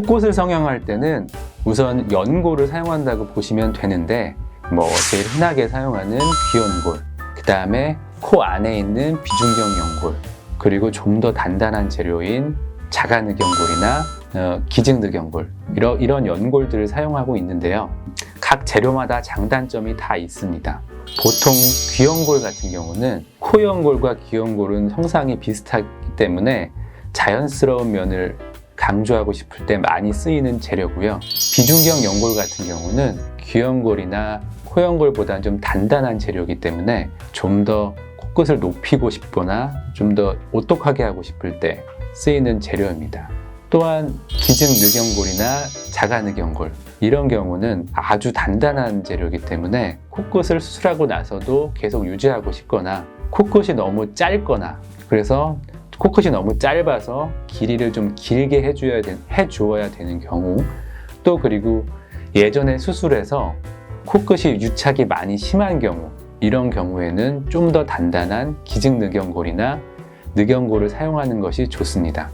코끝을 성형할 때는 우선 연골을 사용한다고 보시면 되는데 뭐 제일 흔하게 사용하는 귀연골, 그 다음에 코 안에 있는 비중경 연골, 그리고 좀 더 단단한 재료인 자가늑연골이나 어, 기증늑연골 이런, 이런 연골들을 사용하고 있는데요. 각 재료마다 장단점이 다 있습니다. 보통 귀연골 같은 경우는 코연골과 귀연골은 형상이 비슷하기 때문에 자연스러운 면을 강조하고 싶을 때 많이 쓰이는 재료고요. 비중경 연골 같은 경우는 귀연골이나 코연골보다는 좀 단단한 재료이기 때문에 좀 더 코끝을 높이고 싶거나 좀 더 오똑하게 하고 싶을 때 쓰이는 재료입니다. 또한 기증 늑연골이나 자가 늑연골 이런 경우는 아주 단단한 재료이기 때문에 코끝을 수술하고 나서도 계속 유지하고 싶거나 코끝이 너무 짧거나 그래서 코끝이 너무 짧아서 길이를 좀 길게 해줘야, 되, 해주어야 되는 경우 또 그리고 예전에 수술해서 코끝이 유착이 많이 심한 경우 이런 경우에는 좀 더 단단한 기증 늑연골이나 늑연골을 사용하는 것이 좋습니다.